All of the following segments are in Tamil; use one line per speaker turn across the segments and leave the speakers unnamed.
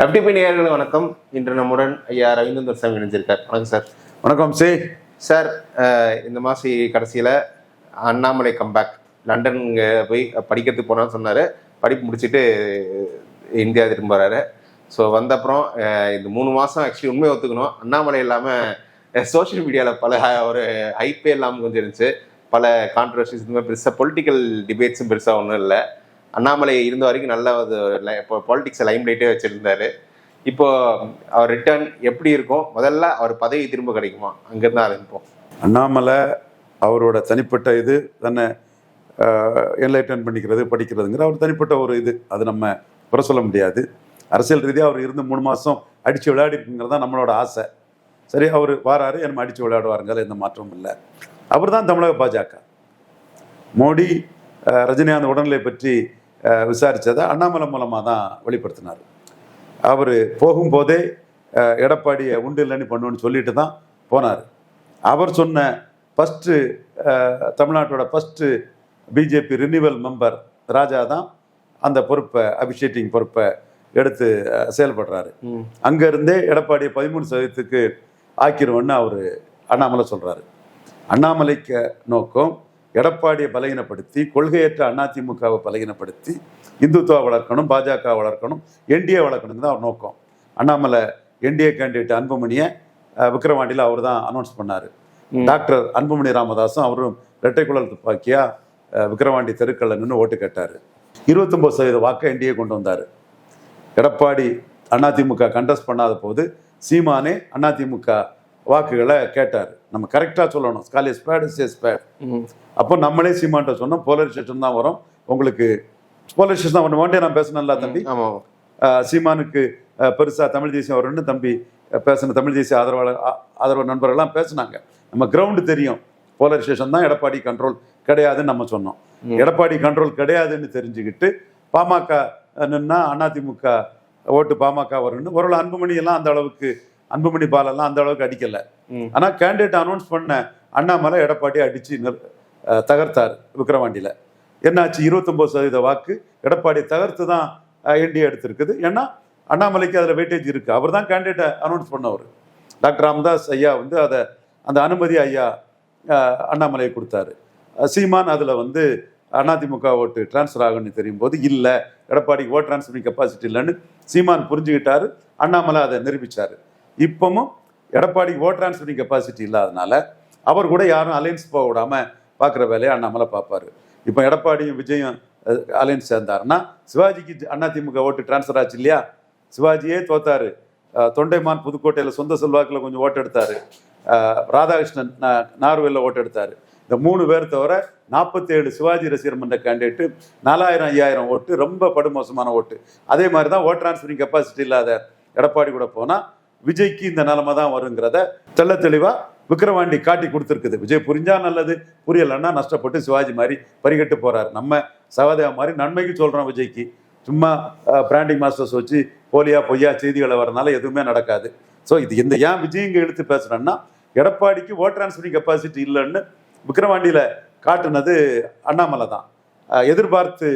எஃப்டிபி நேயர்களுக்கு வணக்கம். இன்று நம்முடன் ஐயா ரவீந்திரன் சாமி இணைஞ்சிருக்கார். வணக்கம் சார்.
வணக்கம் சி.
சார் இந்த மாசி கடைசியில் அண்ணாமலை கம்பேக் லண்டன் இங்க போய் படிக்கிறதுக்கு போனான்னு சொன்னார். படிப்பு முடிச்சுட்டு இந்தியா திரும்ப வராரு. ஸோ வந்த அப்புறம் அஹ், இந்த மூணு மாதம் ஆக்சுவலி உண்மையை ஒத்துக்கணும். அண்ணாமலை இல்லாமல் சோஷியல் மீடியாவில் பல ஒரு ஹைப்பே இல்லாமல் கொஞ்சம் இருந்துச்சு. பல கான்ட்ரவர்சிஸ் இந்த மாதிரி பெருசாக பொலிட்டிக்கல் டிபேட்ஸும் பெருசாக ஒன்றும் இல்லை. அண்ணாமலை இருந்த வரைக்கும் நல்ல ஒரு இப்போ பாலிடிக்ஸை லைம் லைட்டே வச்சுருந்தாரு. இப்போ அவர் ரிட்டர்ன் எப்படி இருக்கும் முதல்ல அவர் பதவி திரும்ப கிடைக்குமா? அங்கேருந்து ஆரம்பிப்போம்
அண்ணாமலை அவரோட தனிப்பட்ட இது தன்னை என்லைட்டன் பண்ணிக்கிறது படிக்கிறதுங்கிற அவர் தனிப்பட்ட ஒரு இது. அது நம்ம குறை சொல்ல முடியாது. அரசியல் ரீதியாக அவர் இருந்து மூணு மாதம் அடித்து விளையாடிருக்குங்கிறது தான் நம்மளோட ஆசை. சரி அவர் வாராரு நம்ம அடித்து விளையாடுவாருங்கிற எந்த மாற்றமும் இல்லை. அவர் தான் தமிழக பாஜக. மோடி ரஜினிகாந்த் உடல்நிலை பற்றி அஹ், விசாரிச்சதை அண்ணாமலை மூலமாக தான் வெளிப்படுத்தினார். அவர் போகும்போதே எடப்பாடியை உண்டு இல்லைன்னு பண்ணுன்னு சொல்லிட்டு தான் போனார். அவர் சொன்ன ஃபஸ்ட்டு தமிழ்நாட்டோட first BJP renewal member Raja தான் அந்த பொறுப்பை அபிஷேட்டிங் பொறுப்பை எடுத்து செயல்படுறாரு. அங்கேருந்தே எடப்பாடியை பதிமூணு சதவீதத்துக்கு ஆக்கிருவோன்னு அவர் அண்ணாமலை சொல்கிறாரு அண்ணாமலைக்கு நோக்கம் எடப்பாடியை பலகீனப்படுத்தி கொள்கையற்ற அதிமுகவை பலகீனப்படுத்தி இந்துத்துவா வளர்க்கணும் பாஜக வளர்க்கணும் என்டிஏ வளர்க்கணும் தான் அவர் நோக்கம். அண்ணாமலை என்டிஏ கேண்டிடேட் அன்புமணியை அஹ், விக்கிரவாண்டியில் அவர் தான் அனௌன்ஸ் பண்ணார். டாக்டர் அன்புமணி ராமதாஸும் அவரும் இரட்டை குழல் துப்பாக்கியா அஹ், விக்கிரவாண்டி தெருக்கல்ல நின்று ஓட்டு கேட்டார். இருபத்தொம்பது சதவீத வாக்கை என்டிஏ கொண்டு வந்தார். எடப்பாடி அதிமுக கண்டஸ்ட் பண்ணாத போது சீமானே அதிமுக வாக்குகளை கேட்டார். நம்ம கரெக்டாக சொல்லணும். College spade is spade. அப்போ நம்மளே சீமான்ட்ட சொன்னோம். போலரைசேஷன் தான் வரும். உங்களுக்கு போலரைசேஷன் தான் வரும். வேண்டிய நான் பேசினேன்ல தம்பி? சீமானுக்கு ஆஹ் பெருசா தமிழ் தேசியம் வரும்னு தம்பி பேசின தமிழ் தேசிய ஆதரவாளர் ஆதரவு நண்பர்கள்லாம் பேசுனாங்க. நம்ம கிரவுண்டு தெரியும். போலரைசேஷன் தான் எடப்பாடி கண்ட்ரோல் கிடையாதுன்னு நம்ம சொன்னோம். எடப்பாடி கண்ட்ரோல் கிடையாதுன்னு தெரிஞ்சுக்கிட்டு பாமக நின்னா அதிமுக ஓட்டு பாமக வரும்னு ஒரு அன்புமணி எல்லாம் அந்த அளவுக்கு அன்புமணி பாலெல்லாம் அந்த அளவுக்கு அடிக்கல. ஆனா கேண்டிடேட் அனௌன்ஸ் பண்ண அண்ணாமலை எடப்பாடி ஆஹ் தகர்த்தார் விக்கிரவாண்டியில. என்னாச்சு? இருபத்தொன்பது சதவீத வாக்கு எடப்பாடி தகர்த்து தான் என்டிஏ எடுத்திருக்குது. ஏன்னா அண்ணாமலைக்கு அதில் வெயிட்டேஜ் இருக்கு. அவர் தான் கேண்டிடேட்டை அனௌன்ஸ் பண்ணவர். டாக்டர் ராமதாஸ் ஐயா வந்து அதை அந்த அனுமதி ஐயா அண்ணாமலையை கொடுத்தாரு. சீமான் அதில் வந்து அதிமுக ஓட்டு டிரான்ஸ்ஃபர் ஆகும்னு தெரியும் போது இல்லை எடப்பாடிக்கு ஓட் டிரான்ஸ்ஃபரிங் கெப்பாசிட்டி இல்லைன்னு சீமான் புரிஞ்சுக்கிட்டாரு. அண்ணாமலை அதை நிரூபிச்சாரு. இப்பவும் எடப்பாடிக்கு ஓட் டிரான்ஸ்ஃபரிங் கெப்பாசிட்டி இல்லாதனால அவர் கூட யாரும் அலையன்ஸ் போக விடாமல் பார்க்குற வேலையை அண்ணாமலை பார்ப்பாரு. இப்போ எடப்பாடியும் விஜயும் அலையன்ஸ் சேர்ந்தாருன்னா சிவாஜிக்கு அதிமுக ஓட்டு டிரான்ஸ்ஃபர் ஆச்சு இல்லையா? சிவாஜியே தோத்தாரு. தொண்டைமான் புதுக்கோட்டையில் சொந்த செல்வாக்கில் கொஞ்சம் ஓட்டு ராதாகிருஷ்ணன் நா- நார்வேலில் ஓட்டு இந்த மூணு பேர் தவிர நாற்பத்தேழு சிவாஜி ரசிகர் மன்ற கேண்டிடேட்டு நாலாயிரம் ஐயாயிரம் ஓட்டு ரொம்ப படுமோசமான ஓட்டு. அதே மாதிரி தான் ஓட் டிரான்ஸ்ஃபரிங் கெப்பாசிட்டி இல்லாத எடப்பாடி கூட போனால் விஜய்க்கு இந்த நிலைமை தான் வருங்கிறத தெள்ள தெளிவாக விக்ரவாண்டி காட்டி கொடுத்துருக்குது. விஜய் புரிஞ்சா நல்லது புரியலைன்னா நஷ்டப்பட்டு சிவாஜி மாதிரி பறிகட்டு போகிறார் நம்ம சகோதயா மாதிரி நன்மைக்கு சொல்கிறோம் விஜய்க்கு. சும்மா பிராண்டிங் மாஸ்டர்ஸ் வச்சு போலியா பொய்யா செய்திகளை வரனால எதுவுமே நடக்காது. ஸோ இது இந்த ஏன் விஜய் இங்கே எடுத்து பேசுகிறேன்னா எடப்பாடிக்கு ஓட் டிரான்ஸ்ஃபரிங் கெப்பாசிட்டி இல்லைன்னு விக்ரவாண்டியில் காட்டுனது அண்ணாமலை தான். எதிர்பார்த்து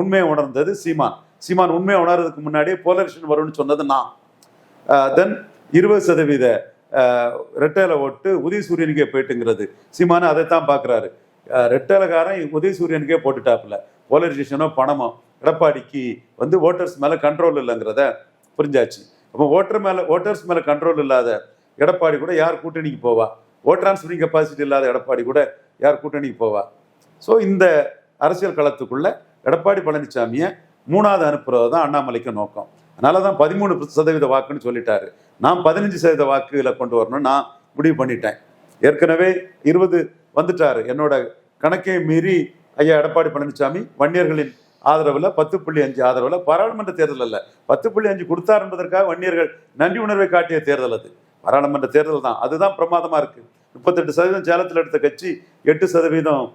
உண்மையை உணர்ந்தது சீமான். சீமான் உண்மையை உணர்றதுக்கு முன்னாடியே போலரிஷன் வரும்னு சொன்னது நான். தென் இருபது சதவீத அஹ், ரெட்டையில ஓட்டு உதயசூரியனுக்கே போயிட்டுங்கிறது. சீமானு அதைத்தான் பார்க்குறாரு ரெட்டையிலக்காரன் உதயசூரியனுக்கே போட்டுட்டாப்புல. போலரைசேஷனோ பணமோ எடப்பாடிக்கு வந்து ஓட்டர்ஸ் மேலே கண்ட்ரோல் இல்லைங்கிறத புரிஞ்சாச்சு. அப்போ ஓட்டர் மேலே ஓட்டர்ஸ் மேலே கண்ட்ரோல் இல்லாத எடப்பாடி கூட யார் கூட்டணிக்கு போவா? ஓட் டிரான்ஸ்ஃபரிங் கெப்பாசிட்டி இல்லாத எடப்பாடி கூட யார் கூட்டணிக்கு போவா? ஸோ இந்த அரசியல் களத்துக்குள்ள எடப்பாடி பழனிசாமியை மூணாவது அனுப்புறது தான் அண்ணாமலைக்கு நோக்கம். அதனால தான் பதிமூணு சதவீத வாக்குன்னு சொல்லிட்டாரு. நான் பதினஞ்சு சதவீத வாக்குகளை கொண்டு வரணும்னு நான் முடிவு பண்ணிட்டேன். ஏற்கனவே இருபது வந்துட்டாரு. என்னோட கணக்கை மீறி ஐயா எடப்பாடி பழனிசாமி வன்னியர்களின் ஆதரவில் பத்து புள்ளி அஞ்சு ஆதரவில் பாராளுமன்ற தேர்தல் அல்ல. பத்து புள்ளி அஞ்சு கொடுத்தார் என்பதற்காக வன்னியர்கள் நன்றி உணர்வை காட்டிய தேர்தல் அது. பாராளுமன்ற தேர்தல் தான். அதுதான் பிரமாதமாக இருக்குது முப்பத்தெட்டு சதவீதம் சேலத்தில் எடுத்த கட்சி எட்டு சதவீதம்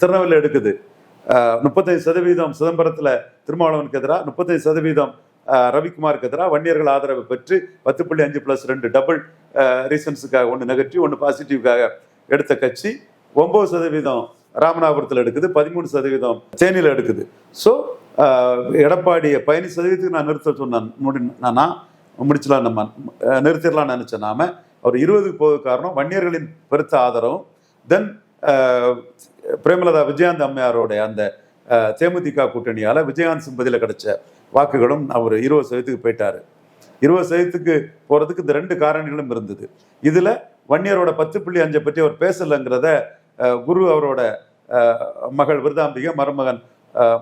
திருநெல்வேலியில் எடுக்குது. முப்பத்தைந்து சதவீதம் சிதம்பரத்தில் திருமாவளவனுக்கு எதிராக முப்பத்தைந்து சதவீதம் ரவிக்குமாருக்கு எதிராக வன்னியர்கள் ஆதரவு பெற்று பத்து புள்ளி அஞ்சு ப்ளஸ் ரெண்டு டபுள் ரீசன்ஸுக்காக ஒன்று நெகட்டிவ் ஒன்று பாசிட்டிவ்காக எடுத்த கட்சி ஒம்பது சதவீதம் ராமநாதபுரத்தில் எடுக்குது பதிமூணு சதவீதம் தேனியில் எடுக்குது. ஸோ எடப்பாடியை பதினஞ்சு சதவீதத்துக்கு நான் நிறுத்த சொன்னேன். முடி நான் முடிச்சலாம் நம்ம நிறுத்திடலாம்னு நினச்சேன் நாம. அவர் இருபதுக்கு போக காரணம் வன்னியர்களின் பெருத்த ஆதரவும் தென் பிரேமலதா விஜயகாந்த் அம்மையாரோட அந்த தேமுதிக கூட்டணியால் விஜயகாந்த் சிம்பதியில் கிடைச்ச வாக்குகளும் அவர் இருபது சதவீதத்துக்கு போயிட்டாரு. இருபது சதவீதத்துக்கு போகிறதுக்கு இந்த ரெண்டு காரணிகளும் இருந்தது. இதில் வன்னியரோட பத்து புள்ளி அஞ்சை பற்றி அவர் பேசலைங்கிறத குரு அவரோட மகள் விருதாம்பிகை மருமகன்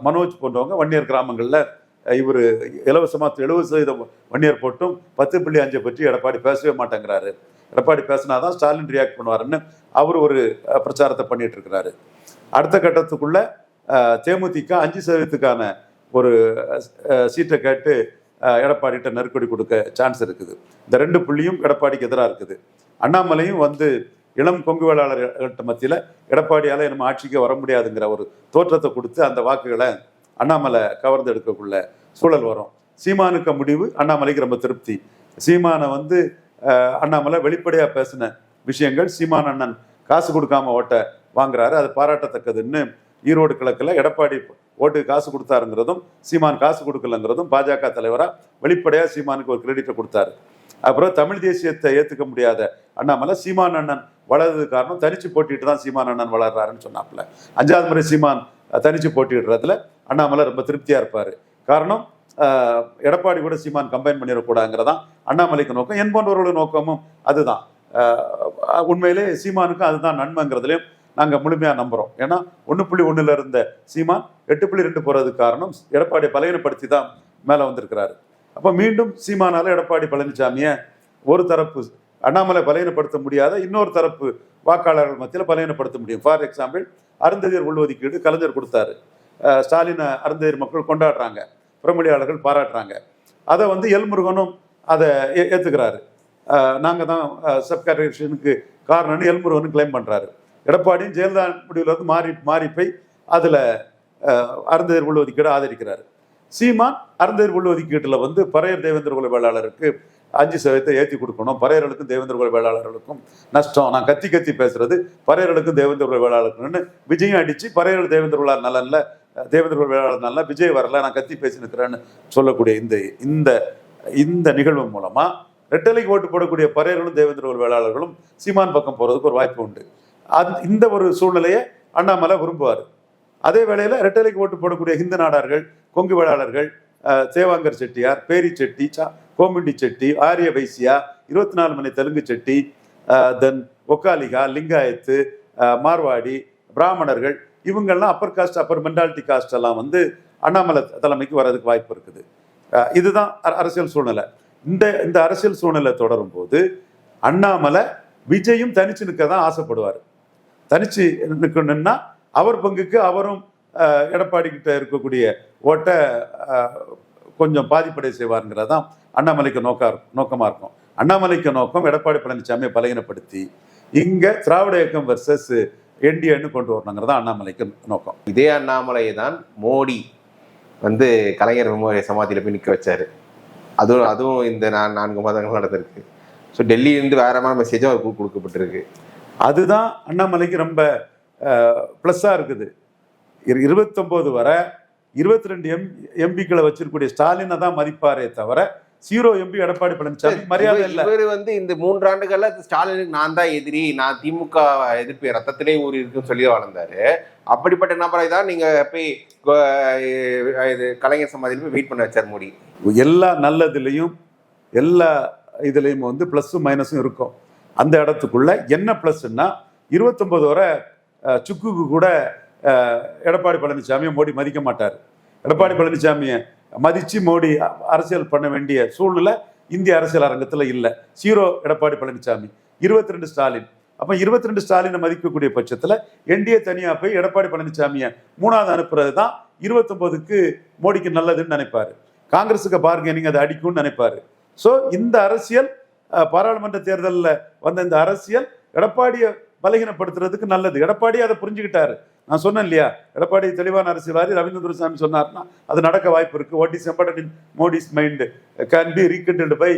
மனோஜ் போன்றவங்க வன்னியர் கிராமங்களில் இவர் இலவசமா எழுபது சதவீதம் வன்னியர் போட்டும் பத்து புள்ளி அஞ்சை பற்றி எடப்பாடி பேசவே மாட்டேங்கிறாரு. எடப்பாடி பேசினாதான் ஸ்டாலின் ரியாக்ட் பண்ணுவாருன்னு அவர் ஒரு பிரச்சாரத்தை பண்ணிட்டு இருக்கிறாரு அடுத்த கட்டத்துக்குள்ள தேமுதிக அஞ்சு சதவீதத்துக்கான ஒரு சீட்டை கேட்டு எடப்பாடிகிட்ட நெருக்கடி கொடுக்க சான்ஸ் இருக்குது. இந்த ரெண்டு புள்ளியும் எடப்பாடிக்கு எதிராக இருக்குது. அண்ணாமலையும் வந்து இளம் கொங்கு வேளாளர்கள்ட்ட மத்தியில் எடப்பாடியால் நம்ம ஆட்சிக்கு வர முடியாதுங்கிற ஒரு தோற்றத்தை கொடுத்து அந்த வாக்குகளை அண்ணாமலை கவர்ந்து எடுக்கக்குள்ள சூழல் வரும். சீமானுக்கு முடிவு அண்ணாமலைக்கு ரொம்ப திருப்தி. சீமானை வந்து அண்ணாமலை வெளிப்படையாக பேசின விஷயங்கள் சீமான் அண்ணன் காசு கொடுக்காம ஓட்ட வாங்குறாரு. அது பாராட்டத்தக்கதுன்னு ஈரோடு கிழக்கில் எடப்பாடி ஓட்டுக்கு காசு கொடுத்தாருங்கிறதும் சீமான் காசு கொடுக்கலங்கிறதும் பாஜக தலைவராக வெளிப்படையாக சீமானுக்கு ஒரு கிரெடிட்டை கொடுத்தாரு. அப்புறம் தமிழ் தேசியத்தை ஏற்றுக்க முடியாத அண்ணாமலை சீமான் அண்ணன் வளர்றது காரணம் தனிச்சு போட்டிட்டு தான் சீமான் அண்ணன் வளர்றாருன்னு சொன்னாப்புல. அஞ்சாவது முறை சீமான் தனிச்சு போட்டிடுறதுல அண்ணாமலை ரொம்ப திருப்தியாக இருப்பார். காரணம் எடப்பாடி கூட சீமான் கம்பைன் பண்ணிடக்கூடாதுங்கிறதான் அண்ணாமலைக்கு நோக்கம். என் போன்றவர்களோட நோக்கமும் அதுதான். உண்மையிலே சீமானுக்கும் அதுதான் நன்மைங்கிறதுலையும் நாங்கள் முழுமையாக நம்புகிறோம் ஏன்னா ஒன்று புள்ளி ஒன்றில் இருந்த சீமான் எட்டு புள்ளி ரெண்டு போகிறதுக்கு காரணம் எடப்பாடியை பலகீனப்படுத்தி தான் மேலே வந்திருக்கிறாரு. அப்போ மீண்டும் சீமானால எடப்பாடி பழனிசாமியை ஒரு தரப்பு அண்ணாமலை பலகீனப்படுத்த முடியாத இன்னொரு தரப்பு வாக்காளர்கள் மத்தியில் பலகீனப்படுத்த முடியும். ஃபார் எக்ஸாம்பிள் அருந்ததியர் உள்ஒதுக்கீடு கலைஞர் கொடுத்தாரு. ஸ்டாலினை அருந்ததியர் மக்கள் கொண்டாடுறாங்க. புறமொழியாளர்கள் பாராட்டுறாங்க. அதை வந்து எல்முருகனும் அதை ஏ- நாங்கள் தான் சப் கேட்டகரிஷனுக்கு காரணம்னு எல்முருகனும் கிளைம் பண்ணுறாரு எடப்பாடியும் ஜெயலலிதா முடிவில் மாறி மாறி போய் அதில் அருந்ததியர் உள்ஒதுக்கீடு ஆதரிக்கிறார். சீமான் அருந்ததியர் உள்ஒதுக்கீட்டில் வந்து பறையர் தேவேந்திர குல வேளாளருக்கு அஞ்சு சதவீதத்தை ஏற்றி கொடுக்கணும். பறையர்களுக்கும் தேவேந்திர குல வேளாளர்களுக்கும் நஷ்டம். நான் கத்தி கத்தி பேசுறது பறையர்களுக்கும் தேவேந்திர குல வேளாளருக்குன்னு விஜயம் அடித்து பறையர்கள் தேவேந்திர குலார் நலனில் தேவேந்திர குல நல்லா விஜய் வரல நான் கத்தி பேசினுக்கிறேன்னு சொல்லக்கூடிய இந்த இந்த இந்த நிகழ்வு மூலமா ரெட்டலைக்கு ஓட்டு போடக்கூடிய பறையர்களும் தேவேந்திர வேளாளர்களும் சீமான் பக்கம் போறதுக்கு ஒரு வாய்ப்பு உண்டு. அது இந்த ஒரு சூழ்நிலையை அண்ணாமலை விரும்புவார். அதே வேளையில் ரெட்டலைக்கு ஓட்டு போடக்கூடிய ஹிந்து நாடார்கள் கொங்கு வேளாளர்கள் சேவாங்கர் தேவாங்கர் செட்டியார் பேரி செட்டி சா கோமிண்டி செட்டி ஆரிய வைசியா இருபத்தி நாலு மணி தெலுங்கு செட்டி தென் ஒக்காலிகா லிங்காயத்து மார்வாடி பிராமணர்கள் இவங்கெல்லாம் upper caste upper mentality caste எல்லாம் வந்து அண்ணாமலை தலைமைக்கு வர்றதுக்கு வாய்ப்பு இருக்குது. இதுதான் அரசியல் சூழ்நிலை. இந்த இந்த அரசியல் சூழ்நிலை தொடரும் போது அண்ணாமலை விஜயும் தனிச்சு நிற்க தான் ஆசைப்படுவார். தனிச்சு நிற்கணும்னா அவர் பங்குக்கு அவரும் எடப்பாடி கிட்ட இருக்கக்கூடிய ஓட்டை கொஞ்சம் பாதிப்படை செய்வாருங்கிறது தான் அண்ணாமலைக்கு நோக்கா இருக்கும் இருக்கும். அண்ணாமலைக்கு நோக்கம் எடப்பாடி பழனிசாமியை பலகீனப்படுத்தி இங்கே திராவிட இயக்கம் வர்சஸ் என்டிஏன்னு கொண்டு வரணுங்கிறது அண்ணாமலைக்கு நோக்கம்.
இதே அண்ணாமலையை தான் மோடி வந்து கலைஞர் சமாதியில் போய் நிற்க வச்சாரு. அதுவும் அதுவும் இந்த நான் நான்கு மாதங்கள் நடந்திருக்கு. ஸோ டெல்லியிலிருந்து வேற மாதிரி மெசேஜும் அவருக்கு கொடுக்கப்பட்டிருக்கு.
அதுதான் அண்ணாமலைக்கு ரொம்ப ப்ளஸ்ஸாக இருக்குது. இரு இருபத்தொம்போது வரை இருபத்தி ரெண்டு எம் எம்பிக்களை வச்சிருக்கக்கூடிய ஸ்டாலினை தான் மதிப்பாரே தவிர ஜீரோ எம்பி எடப்பாடி பழனிசாமி மரியாதை இல்லை.
இவர் வந்து இந்த மூன்று ஆண்டுகள்ல ஸ்டாலினுக்கு நான் தான் எதிரி நான் திமுக எதிர்ப்பு ரத்தத்திலே ஊறி இருக்குன்னு சொல்லி வளர்ந்தாரு. அப்படிப்பட்ட நபரை தான் நீங்க போய் இது கலைஞர் சமாதியில் போய் வெயிட் பண்ண வச்சார் மோடி.
எல்லா நல்லதுலேயும் எல்லா இதுலேயும் வந்து ப்ளஸ்ஸும் மைனஸும் இருக்கும். அந்த இடத்துக்குள்ள என்ன ப்ளஸ்ன்னா இருபத்தொம்போது வரை சுக்குக்கு கூட எடப்பாடி பழனிசாமியை மோடி மதிக்க மாட்டார். எடப்பாடி பழனிசாமியை மதித்து மோடி அரசியல் பண்ண வேண்டிய சூழ்நிலை இந்திய அரசியல் அரங்கத்தில் இல்லை. சீரோ எடப்பாடி பழனிசாமி இருபத்தி ரெண்டு ஸ்டாலின். அப்போ இருபத்தி ரெண்டு ஸ்டாலினை மதிக்கக்கூடிய பட்சத்தில் என்டிஏ தனியாக போய் எடப்பாடி பழனிசாமியை மூணாவது அனுப்புறது தான் இருபத்தொம்போதுக்கு மோடிக்கு நல்லதுன்னு நினைப்பாரு. காங்கிரஸுக்கு பார்கெனிங் அதை அடிக்கும்னு நினைப்பாரு. ஸோ இந்த அரசியல் பாராளுமன்ற தேர்தலில் வந்த இந்த அரசியல் எடப்பாடியை பலகீனப்படுத்துறதுக்கு நல்லது. எடப்பாடி அதை புரிஞ்சுக்கிட்டாரு. நான் சொன்னேன் இல்லையா? எடப்பாடி தெளிவான அரசியல்வாதி ரவீந்திர சாமி சொன்னார்னா அது நடக்க வாய்ப்பு இருக்கு. What is embedded in Modi's mind can be rekindled by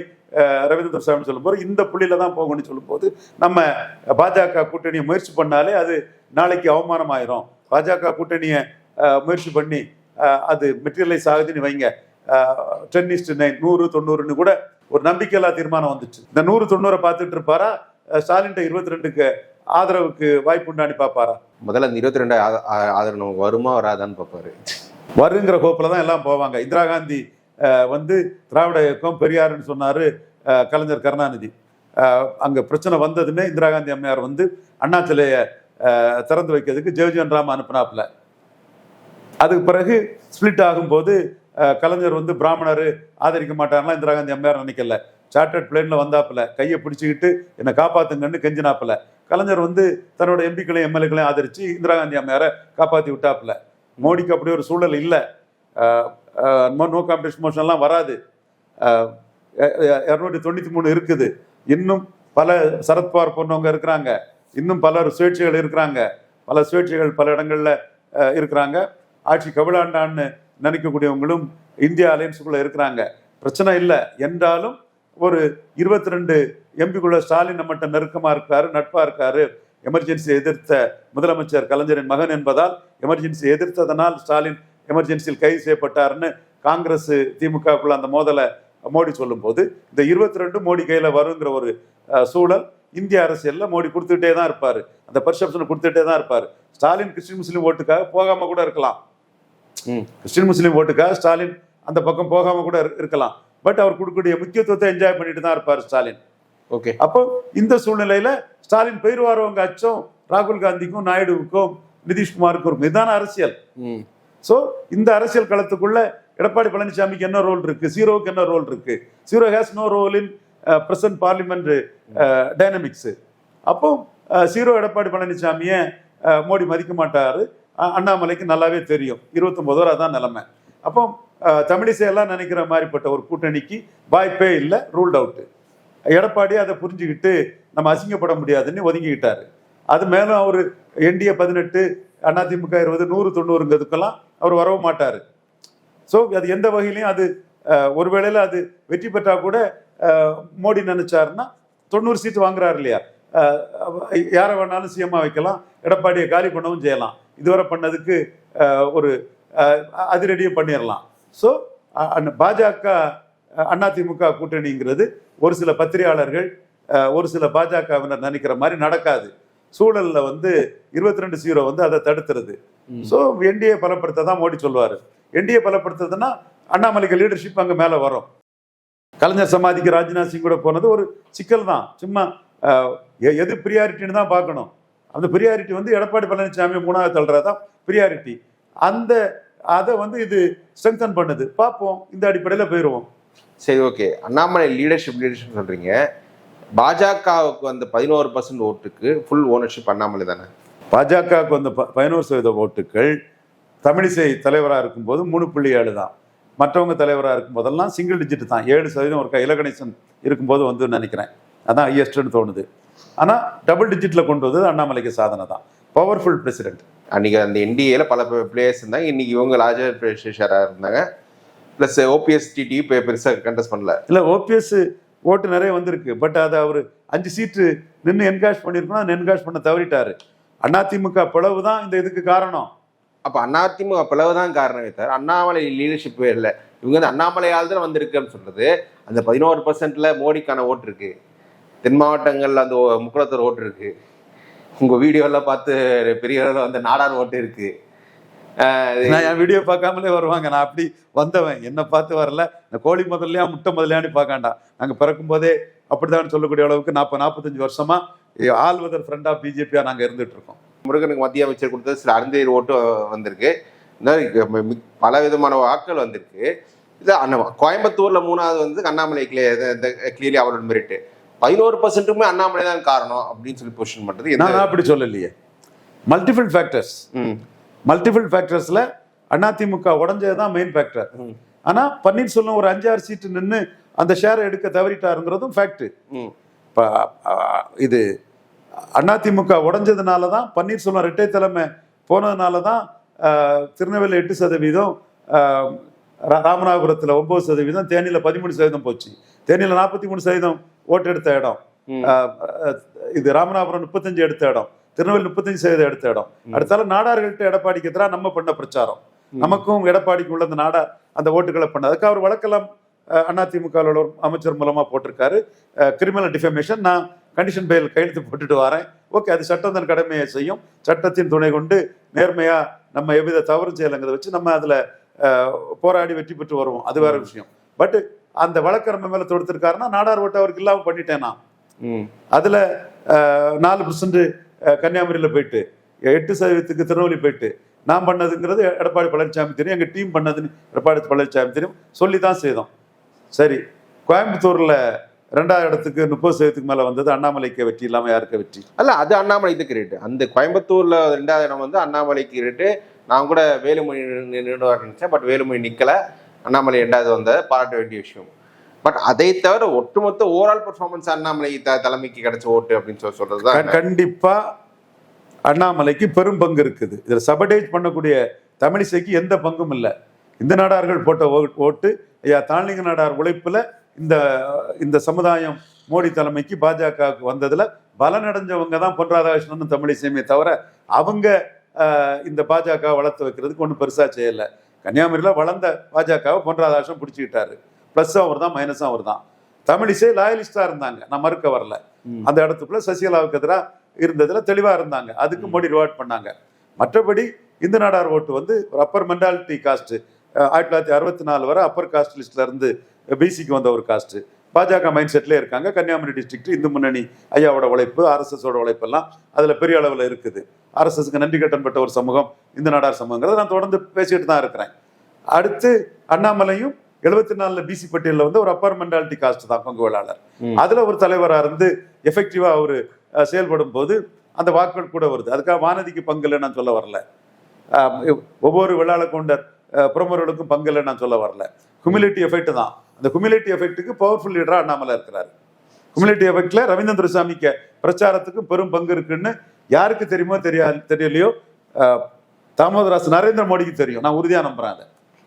Ravindra Duraisamy சொல்லும்போது இந்த புள்ளியில தான் போகணும்னு சொல்லும்போது நம்ம பாஜக கூட்டணியை முயற்சி பண்ணாலே அது நாளைக்கு அவமானம் ஆயிரும் பாஜக கூட்டணியை uh, முயற்சி பண்ணி uh, அது மெட்டீரியலைஸ் ஆகுதுன்னு வைங்க. டென் இஸ்ட் நைன் நூறு தொண்ணூறுன்னு கூட ஒரு நம்பிக்கையில்லா தீர்மானம் வந்துச்சு. இந்த நூறு தொண்ணூறை பார்த்துட்டு இருப்பாரா? Uh, ஸ்டாலின் இருபத்தி ரெண்டுக்கு ஆதரவுக்கு வாய்ப்பு உண்டானி பார்ப்பாரா?
முதல்ல அந்த இருபத்தி ரெண்டு ஆதரவு நமக்கு வருமா வராதான்னு பார்ப்பாரு.
வருங்கிற ஹோப்பில் தான் எல்லாம் போவாங்க. இந்திரா காந்தி வந்து திராவிட இயக்கம் பெரியாருன்னு சொன்னார் கலைஞர் கருணாநிதி. அங்க பிரச்சனை வந்ததுமே இந்திரா காந்தி அம்மையார் வந்து அண்ணா சிலையை திறந்து வைக்கிறதுக்கு ஜெயஜீவன் ராம் அனுப்புனாப்புல. அதுக்கு பிறகு ஸ்பிளிட் ஆகும்போது கலைஞர் வந்து பிராமணர் ஆதரிக்க மாட்டாருலாம் இந்திரா காந்தி அம்மையார் நினைக்கல. சார்ட்டர்ட் பிளேன்ல வந்தாப்புல. கையை பிடிச்சிக்கிட்டு என்னை காப்பாத்துங்கன்னு கெஞ்சினாப்புல. கலைஞர் வந்து தன்னோட எம்பிக்களையும் எம்எல்ஏக்களையும் ஆதரிச்சு இந்திரா காந்தி அம்மையாரை காப்பாத்தி விட்டாப்புல. மோடிக்கு அப்படி ஒரு சூழல் இல்லை. நோ காம்படிஷன் மோஷன்லாம் வராது. இரநூத்தி தொண்ணூற்றி மூணு இருக்குது. இன்னும் பல சரத்பவார் போன்றவங்க இருக்கிறாங்க. இன்னும் பலர் சுயேட்சைகள் இருக்கிறாங்க. பல சுயேட்சைகள் பல இடங்கள்ல இருக்கிறாங்க. ஆட்சி கவிழாண்டான்னு நினைக்கக்கூடியவங்களும் இந்தியா அலையன்ஸுக்குள்ள இருக்கிறாங்க. பிரச்சனை இல்லை. என்றாலும் ஒரு இருபத்தி ரெண்டு எம்பிக்குள்ள ஸ்டாலின் நம்மகிட்ட நெருக்கமா இருக்காரு நட்பா இருக்காரு. எமர்ஜென்சி எதிர்த்த முதலமைச்சர் கலைஞரின் மகன் என்பதால் எமர்ஜென்சி எதிர்த்ததனால் ஸ்டாலின் எமர்ஜென்சியில் கைது செய்யப்பட்டாருன்னு காங்கிரஸ் திமுகக்குள்ள அந்த மோதலை மோடி சொல்லும்போது இந்த இருபத்தி ரெண்டு மோடி கையில வருங்கிற ஒரு சூழல் இந்திய அரசியல்ல மோடி கொடுத்துட்டே தான் இருப்பாரு. அந்த பர்செப்ஷனை கொடுத்துட்டே தான் இருப்பாரு. ஸ்டாலின் கிறிஸ்டின் முஸ்லீம் ஓட்டுக்காக போகாம கூட இருக்கலாம்.
ம்.
கிறிஸ்டின் முஸ்லீம் ஓட்டுக்காக ஸ்டாலின் அந்த பக்கம் போகாம கூட இரு- இருக்கலாம். பட் அவர் கொடுக்கக்கூடிய முக்கியத்துவத்தை என்ஜாய் பண்ணிட்டு தான் இருப்பார் ஸ்டாலின்.
ஓகே.
அப்போ இந்த சூழ்நிலையில ஸ்டாலின் போயிருவாரவங்க அச்சம் ராகுல் காந்திக்கும் நாயுடுவுக்கும் நிதிஷ்குமாருக்கும் இருக்கும். இதுதான அரசியல். சோ இந்த அரசியல் களத்துக்குள்ள எடப்பாடி பழனிசாமிக்கு என்ன ரோல் இருக்கு? சீரோவுக்கு என்ன ரோல் இருக்கு? Zero has no role in present parliament dynamics அப்போ சீரோ எடப்பாடி பழனிசாமியை அஹ், மோடி மதிக்க மாட்டாரு. அண்ணாமலைக்கு நல்லாவே தெரியும். இருபத்தொன்பது வரை அதான் நிலைமை. அப்போ தமிழிசையெல்லாம் நினைக்கிற மாதிரிப்பட்ட ஒரு கூட்டணிக்கு வாய்ப்பே இல்லை ரூல்ட் அவுட்டு எடப்பாடி அதை புரிஞ்சுக்கிட்டு நம்ம அசிங்கப்பட முடியாதுன்னு ஒதுங்கிக்கிட்டாரு. அது மேலும் அவர் என்டிஏ பதினெட்டு அதிமுக இருபது நூறு தொண்ணூறுங்கிறதுக்கெல்லாம் அவர் வரவும் மாட்டார். ஸோ அது எந்த வகையிலையும் அது ஒரு வேளையில் அது வெற்றி பெற்றால் கூட மோடி நினைச்சாருன்னா தொண்ணூறு சீட்டு வாங்குறாரு இல்லையா? யாரை வேணாலும் சிஎம்மாக வைக்கலாம் எடப்பாடியை காலி பண்ணவும் செய்யலாம். இதுவரை பண்ணதுக்கு ஒரு அதிரடியும் பண்ணிடலாம் ஸோ பாஜக அதிமுக கூட்டணிங்கிறது ஒரு சில பத்திரிகையாளர்கள் ஒரு சில பாஜகவினர் நினைக்கிற மாதிரி நடக்காது. சூழல்ல வந்து இருபத்தி ரெண்டு ஜீரோ வந்து அதை தடுத்துறது. ஸோ என்டிஏ பலப்படுத்த தான் மோடி சொல்லுவாரு. என்டிஏ பலப்படுத்துறதுன்னா அண்ணாமலைக்கு லீடர்ஷிப் அங்க மேல வரும். கலைஞர் சமாதிக்கு ராஜ்நாத் சிங் கூட போனது ஒரு சிக்கல் தான். சும்மா எது ப்ரியாரிட்டின்னு தான் பார்க்கணும். அந்த ப்ரியாரிட்டி வந்து எடப்பாடி பழனிசாமி மூணாவது தள்ளுறதான் ப்ரியாரிட்டி அந்த அதை வந்து இது ஸ்ட்ரெங்தன் பண்ணுது. பார்ப்போம். இந்த அடிப்படையில் போயிடுவோம்
சரி ஓகே அண்ணாமலை லீடர்ஷிப் லீடர்ஷிப் சொல்றீங்க. பாஜகவுக்கு வந்த பதினோரு பர்சன்ட் ஓட்டுக்கு ஃபுல் ஓனர்ஷிப் அண்ணாமலை தானே?
பாஜகவுக்கு வந்த ப- பதினோரு சதவீத ஓட்டுகள் தமிழிசை தலைவராக இருக்கும்போது மூணு புள்ளி ஏழு தான். மற்றவங்க தலைவராக இருக்கும் போதெல்லாம் சிங்கிள் டிஜிட் தான். ஏழு சதவீதம் ஒரு இலகணேசன் இருக்கும்போது வந்து நினைக்கிறேன். அதான் ஹையஸ்ட்னு தோணுது. ஆனால் டபுள் டிஜிட்டில் கொண்டு வந்தது அண்ணாமலைக்கு சாதனை தான். பவர்ஃபுல் பிரசிடென்ட்
அன்னைக்கு அந்த என்டிஏல பல பிளேயர்ஸ் இருந்தாங்க. இன்னைக்கு இவங்க லார்ஜர் ஷேராக இருந்தாங்க. ப்ளஸ் ஓபிஎஸ் டிடி இப்போ பெருசாக கண்டெஸ்ட் பண்ணல.
இல்லை ஓபிஎஸ் ஓட்டு நிறைய வந்திருக்கு. பட் அதை அவர் அஞ்சு சீட்டு நின்று என்காஷ் பண்ணியிருக்கணும் அதை என்காஷ் பண்ண தவறிட்டாரு. அதிமுக பிளவு தான் இந்த இதுக்கு காரணம்.
அப்போ அதிமுக பிளவு தான் காரணமே தவிர அண்ணாமலை லீடர்ஷிப் இல்லை. இவங்க வந்து அண்ணாமலையால் தான் வந்திருக்குன்னு சொல்றது. அந்த பதினோரு பர்சன்ட்ல மோடிக்கான ஓட்டு இருக்கு. தென் மாவட்டங்கள்ல அந்த முக்குளத்தூர் ஓட்டு இருக்கு. உங்க வீடியோலாம் பார்த்து பெரிய அளவில் அந்த நாடார் ஓட்டு இருக்கு.
நான் என் வீடியோ பார்க்காமலே வருவாங்க. நான் அப்படி வந்தவன். என்ன பார்த்து வரல. இந்த கோழி முதல்லையா முட்டை முதலையான்னு பார்க்காண்டா. நாங்க பிறக்கும் போதே அப்படிதான் சொல்லக்கூடிய அளவுக்கு நாற்பது நாற்பத்தஞ்சு வருஷமா ஆல் வெதர் ஃப்ரெண்ட் ஆஃப் பிஜேபியா நாங்க இருந்துட்டு இருக்கோம்
முருகனுக்கு மத்திய அமைச்சர் கொடுத்தது சில அருந்தேர் ஓட்டு வந்திருக்கு. பல விதமான வாக்குகள் வந்திருக்கு. இது அண்ணா கோயம்புத்தூர்ல மூணாவது வந்து அண்ணாமலை கிளியர்லி அவரோட மெரிட்டு பதினோரு பர்சன்ட்டுமே அண்ணாமலை தான் காரணம் அப்படின்னு சொல்லி பொசிஷன் பண்றது
நான் அப்படி சொல்லலையே. மல்டிபிள் ஃபேக்டர்ஸ்
ம்,
மல்டிபிள் ஃபேக்டர்ஸ்ல அதிமுக உடஞ்சது தான் மெயின் ஃபேக்டர்
ம்,
ஆனா பன்னீர்செல்வம் ஒரு அஞ்சாறு சீட்டு நின்று அந்த ஷேரை எடுக்க தவறிட்டாருங்கிறதும் ஃபேக்ட் இப்போ இது அதிமுக உடஞ்சதுனால தான் பன்னீர்செல்வம் இரட்டை தலைமை போனதுனால தான் திருநெல்வேலி எட்டு சதவீதம் ராமநாதபுரத்தில் ஒன்பது சதவீதம் தேனியில் பதிமூணு சதவீதம் போச்சு. தேனியில் நாற்பத்தி மூணு சதவீதம் ஓட்டு எடுத்த இடம் இது ராமநாதபுரம் முப்பத்தஞ்சு எடுத்த இடம். திருநெல்வேலி முப்பத்தஞ்சு சதவீதம் எடுத்த இடம். அடுத்தால நாடார்கள்ட்ட எடப்பாடிக்கு எதிராக நம்ம பண்ண பிரச்சாரம். நமக்கும் எடப்பாடிக்கும் உள்ள அந்த நாடார் அந்த ஓட்டுகளை பண்ண. அதுக்கு அவர் வழக்கெல்லாம் அஹ், அதிமுக வோட ஒரு அமைச்சர் மூலமா போட்டிருக்காரு. கிரிமினல் டிஃபமேஷன் நான் கண்டிஷன் பெயில் கையெழுத்து போட்டுட்டு வரேன். ஓகே அது சட்டம் தன் கடமையை செய்யும். சட்டத்தின் துணை கொண்டு நேர்மையா நம்ம எவ்வித தவறு செய்யலைங்கிறத வச்சு நம்ம அதுல போராடி வெற்றி பெற்று வருவோம். அது வேற விஷயம். பட் அந்த வழக்கு நம்ம மேல தொடுத்திருக்காருன்னா நாடார் ஓட்டு அவருக்கு இல்லாம பண்ணிட்டேன்? அதுல நாலு பர்சன்ட் கன்னியாகுமரியில போயிட்டு எட்டு சதவீதத்துக்கு திருநெல்வேலி போயிட்டு நான் பண்ணதுங்கிறது எடப்பாடி பழனிசாமி தெரியும் எங்க டீம் பண்ணதுன்னு எடப்பாடி பழனிசாமி தெரியும். சொல்லி தான் செய்தோம். சரி கோயம்புத்தூர்ல ரெண்டாவது இடத்துக்கு முப்பது சதவீதத்துக்கு மேல வந்தது அண்ணாமலைக்கு வெற்றி இல்லாம யாருக்கு வெற்றி?
அல்ல அது அண்ணாமலைக்கு கிரெடிட் அந்த கோயம்புத்தூர்ல ரெண்டாவது இடம் வந்து அண்ணாமலைக்கு கிரெடிட் நான் கூட வேலுமணி நின்றுவார் நினைச்சேன் பட் வேலுமணி நிக்கல. அண்ணாமலை ரெண்டாவது வந்த பாராட்ட வேண்டிய விஷயம். பட் அதை தவிர ஒட்டுமொத்த ஓவரால் பர்ஃபார்மன்ஸ் அண்ணாமலை த- தலைமைக்கு கிடைச்ச ஓட்டு அப்படின்னு சொல்லி
சொல்றது கண்டிப்பா அண்ணாமலைக்கு பெரும் பங்கு இருக்குது. இதில் சபடேஜ் பண்ணக்கூடிய தமிழிசைக்கு எந்த பங்கும் இல்லை. இந்த நாடார்கள் போட்ட ஓட்டு ஐயா தாழ்லிங்க நாடார் உழைப்பில் இந்த இந்த சமுதாயம் மோடி தலைமைக்கு பாஜகவுக்கு வந்ததில் பலனடைஞ்சவங்க தான் பொன் ராதாகிருஷ்ணன் தமிழிசையுமே தவிர அவங்க இந்த பாஜக வளர்த்து வைக்கிறதுக்கு ஒன்றும் பெருசாக செய்யலை. கன்னியாகுமரியில வளர்ந்த பாஜகவை பொன் ராதாகிருஷ்ணன் பிடிச்சிக்கிட்டாரு. ப்ளஸ்ஸும் அவர் தான் மைனஸும் அவர் தான். தமிழிசை லாயலிஸ்டா இருந்தாங்க. நான் மறுக்க வரல. அந்த இடத்துக்குள்ள சசிகலாவுக்கு எதிராக இருந்ததுல தெளிவா இருந்தாங்க. அதுக்கு மோடி ரிவார்ட் பண்ணாங்க. மற்றபடி இந்து நாடார் ஓட்டு வந்து ஒரு அப்பர் மென்டாலிட்டி காஸ்ட் ஆயிரத்தி தொள்ளாயிரத்தி அறுபத்தி நாலு வரை அப்பர் காஸ்ட் லிஸ்ட்ல இருந்து பிசிக்கு வந்த ஒரு காஸ்ட் பாஜக மைண்ட் செட்ல இருக்காங்க. கன்னியாகுமரி டிஸ்ட்ரிக்ட் இந்து முன்னணி ஐயாவோட உழைப்பு ஆர்எஸ்எஸோட உழைப்பெல்லாம் அதுல பெரிய அளவுல இருக்குது. ஆர்எஸ்எஸ்க்கு நன்றி கட்டன்பட்ட ஒரு சமூகம் இந்த நாடார் சமூகங்கிறத நான் தொடர்ந்து பேசிட்டு தான் இருக்கிறேன். அடுத்து அண்ணாமலையும் எழுபத்தி நாலுல பிசி பட்டியலில் வந்து ஒரு அப்பர் மென்டாலிட்டி காஸ்ட் தான் பங்கு வேளாளர். அதுல ஒரு தலைவரா இருந்து எஃபெக்டிவா அவரு செயல்படும் போது அந்த வாக்குகள் கூட வருது. அதுக்காக வானதிக்கு பங்கு இல்லை நான் சொல்ல வரல. ஒவ்வொரு விழால கொண்ட பிரமுகர்களுக்கும் பங்கு இல்லை நான் சொல்ல வரல. குமிலிட்டி எஃபெக்ட் தான். அந்த குமிலிட்டி எஃபெக்ட்டுக்கு பவர்ஃபுல் லீடராக அண்ணாமலை இருக்கிறார். குமிலிட்டி எஃபெக்ட்ல ரவீந்திர சாமிக்கு பிரச்சாரத்துக்கு பெரும் பங்கு இருக்குன்னு யாருக்கு தெரியுமோ தெரியா தெரியலையோ ஆஹ், தாமோதராசு நரேந்திர மோடிக்கு தெரியும். நான் உறுதியாக நம்புறேன் அதை.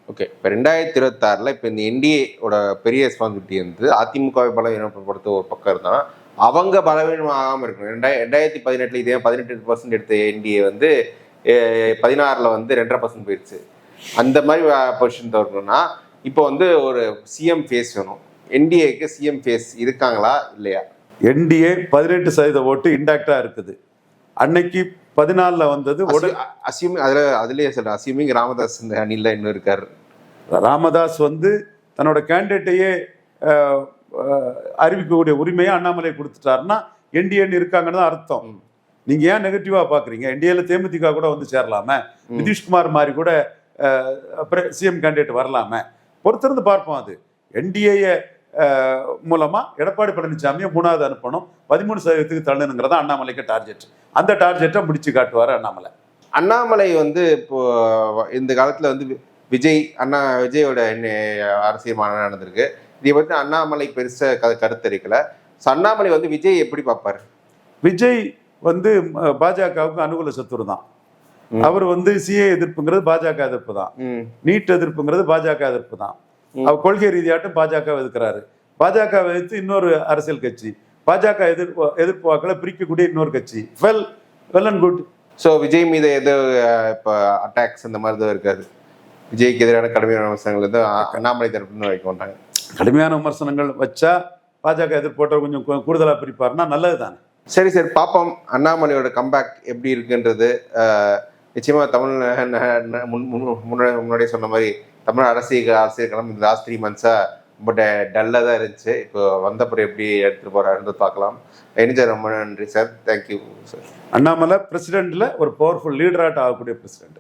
ஓகே இப்போ ரெண்டாயிரத்தி இருபத்தாறில் இப்போ இந்த என்டிஏவோட பெரிய ரெஸ்பான்சிபிலிட்டி வந்து அதிமுகவை பலவீனப்படுத்த ஒரு பக்கம் இருந்தால் அவங்க பலவீனமாகாமல் இருக்கணும். ரெண்டாய ரெண்டாயிரத்தி பதினெட்டில் இதே பதினெட்டு பர்சன்ட் எடுத்த என்டிஏ வந்து பதினாறில் வந்து ரெண்டரை பர்சன்ட் போயிடுச்சு அந்த மாதிரி பொசிஷன் தரணும்னா இப்போ வந்து ஒரு சிஎம் ஃபேஸ் வேணும். என்டிஏக்கு சிஎம் ஃபேஸ் இருக்காங்களா? இல்லையா?
என்டிஏ பதினெட்டு சதவீத ஓட்டு இன்டாக்டா இருக்குது. அன்னைக்கு பதினாலுல வந்தது
அசியூமிங் அதில் அதுலேயே சொல்கிறேன் அசியூமிங் ராமதாஸ் இந்த அணியில் இன்னும் இருக்காரு.
ராமதாஸ் வந்து தன்னோட கேண்டிடேட்டையே அறிவிக்கக்கூடிய உரிமையை அண்ணாமலை கொடுத்துட்டாருன்னா என்டிஏன்னு இருக்காங்கன்னு தான் அர்த்தம். நீங்க ஏன் நெகட்டிவா பாக்குறீங்க? என்டிஏல தேமுதிக கூட வந்து சேரலாமே. நிதிஷ்குமார் மாதிரி கூட சிஎம் கேண்டிடேட் வரலாமே? பொறுத்திருந்து பார்ப்போம் அது. என்டிஏ மூலமா எடப்பாடி பழனிசாமியை மூணாவது அனுப்பணும். பதிமூணு சதவீதத்துக்கு தள்ளணுங்கிறதா அண்ணாமலைக்கு டார்கெட் அந்த டார்கெட்டை முடிச்சு காட்டுவாரு அண்ணாமலை.
அண்ணாமலை வந்து இப்போ இந்த காலத்துல வந்து விஜய் அண்ணா விஜயோட அரசியல் மாநாடு நடந்திருக்கு. இதை பத்தி அண்ணாமலை பெருசா க கருத்தரிக்கல. அண்ணாமலை வந்து விஜய் எப்படி பார்ப்பாரு?
விஜய் வந்து பாஜகவுக்கு அனுகூல சத்துரு தான். அவர் வந்து சிஏ எதிர்ப்புங்கிறது பாஜக எதிர்ப்பு தான் நீட் எதிர்ப்புங்கிறது பாஜக எதிர்ப்பு தான். அவர் கொள்கை ரீதியாட்டும் பாஜக எதிர்க்கிறாரு. பாஜக எதிர்த்து இன்னொரு அரசியல் கட்சி. பாஜக எதிர்ப்பு எதிர்ப்பு வாக்களை பிரிக்கக்கூடிய இன்னொரு கட்சி. Well well and good.
So Vijay மீது எது இப்போ அட்டாக்ஸ் இந்த மாதிரி எதுவும் இருக்காது. விஜய்க்கு எதிரான கடுமையான விமர்சனங்கள் அ- அண்ணாமலை தரப்புன்னு வைக்க மாட்டாங்க
கடுமையான விமர்சனங்கள் வச்சா பாஜக எதிர்ப்போட்டவர் கொஞ்சம் கூ- கூடுதலா பிரிப்பாருன்னா நல்லது தானே
சரி சரி. பார்ப்போம் அண்ணாமலையோட கம்பேக் எப்படி இருக்குன்றது நிச்சயமாக தமிழ் முன்- முன்னாடி முன்னாடியே சொன்ன மாதிரி தமிழ் அரசியல் அரசியல் களம் இந்த லாஸ்ட் த்ரீ மந்த்ஸாக ரொம்ப டல்லாக தான் இருந்துச்சு. இப்போ வந்தப்புறம் எப்படி எடுத்துகிட்டு போகிறாருன்றது பார்க்கலாம். எனிஜா ரொம்ப நன்றி sir thank you sir
Annamalai பிரசிடென்ட்ல ஒரு பவர்ஃபுல் லீடராக ஆகக்கூடிய பிரசிடென்ட்